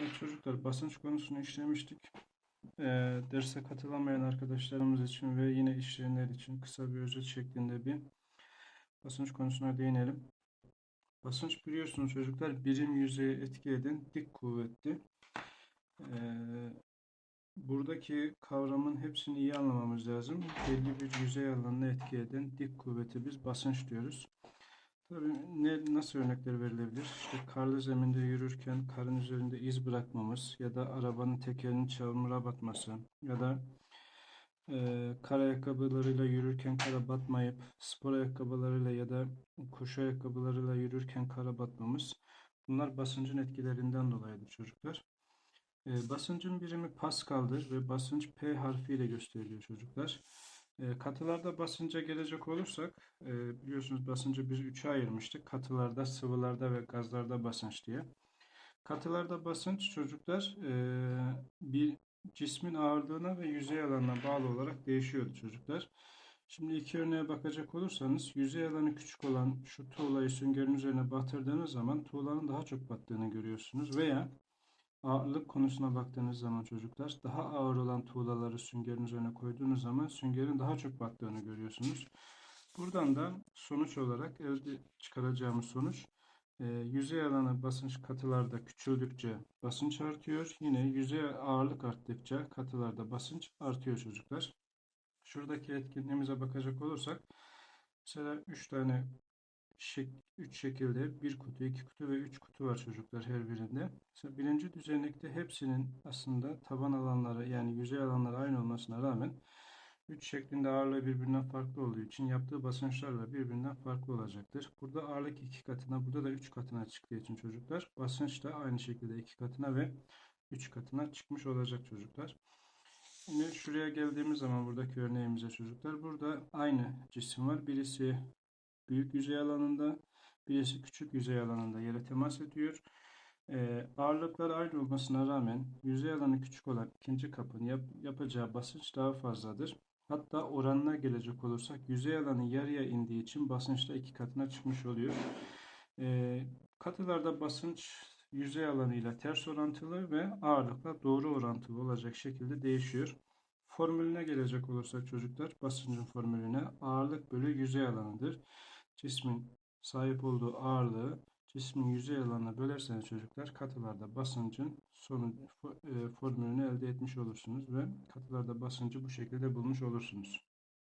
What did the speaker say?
Evet çocuklar basınç konusunu işlemiştik. Ee, derse katılamayan arkadaşlarımız için ve yine işleyenler için kısa bir özet şeklinde bir basınç konusuna değinelim. Basınç biliyorsunuz çocuklar birim yüzeye etki eden dik kuvvetti. Ee, buradaki kavramın hepsini iyi anlamamız lazım. Belli bir yüzey alanına etki eden dik kuvveti biz basınç diyoruz. Tabii ne, nasıl örnekler verilebilir? İşte karlı zeminde yürürken karın üzerinde iz bırakmamız ya da arabanın tekerinin çamura batması ya da e, kar ayakkabılarıyla yürürken kara batmayıp spor ayakkabılarıyla ya da koşu ayakkabılarıyla yürürken kara batmamız bunlar basıncın etkilerinden dolayıdır çocuklar. E, basıncın birimi Pascal'dır ve basınç P harfiyle gösteriliyor çocuklar. E, katılarda basınca gelecek olursak e, biliyorsunuz basıncı biz üçe ayırmıştık. Katılarda, sıvılarda ve gazlarda basınç diye. Katılarda basınç çocuklar e, bir cismin ağırlığına ve yüzey alanına bağlı olarak değişiyordu çocuklar. Şimdi iki örneğe bakacak olursanız yüzey alanı küçük olan şu tuğlayı süngerin üzerine batırdığınız zaman tuğlanın daha çok battığını görüyorsunuz veya Ağırlık konusuna baktığınız zaman çocuklar daha ağır olan tuğlaları süngerin üzerine koyduğunuz zaman süngerin daha çok battığını görüyorsunuz. Buradan da sonuç olarak elde çıkaracağımız sonuç e, yüzey alanı basınç katılarda küçüldükçe basınç artıyor. Yine yüzey ağırlık arttıkça katılarda basınç artıyor çocuklar. Şuradaki etkinliğimize bakacak olursak mesela 3 tane şek 3 şekilde bir kutu, iki kutu ve üç kutu var çocuklar her birinde. Mesela birinci düzenekte hepsinin aslında taban alanları yani yüzey alanları aynı olmasına rağmen 3 şeklinde ağırlığı birbirinden farklı olduğu için yaptığı basınçlarla birbirinden farklı olacaktır. Burada ağırlık iki katına, burada da üç katına çıktığı için çocuklar basınç da aynı şekilde iki katına ve üç katına çıkmış olacak çocuklar. Şimdi şuraya geldiğimiz zaman buradaki örneğimize çocuklar burada aynı cisim var. Birisi büyük yüzey alanında, birisi küçük yüzey alanında yere temas ediyor. E, ağırlıkları aynı olmasına rağmen yüzey alanı küçük olan ikinci kapın yap, yapacağı basınç daha fazladır. Hatta oranına gelecek olursak yüzey alanı yarıya indiği için basınç da iki katına çıkmış oluyor. E, katılarda basınç yüzey alanıyla ters orantılı ve ağırlıkla doğru orantılı olacak şekilde değişiyor. Formülüne gelecek olursak çocuklar basıncın formülüne ağırlık bölü yüzey alanıdır cismin sahip olduğu ağırlığı cismin yüzey alanına bölerseniz çocuklar katılarda basıncın sonu, e, formülünü elde etmiş olursunuz ve katılarda basıncı bu şekilde bulmuş olursunuz.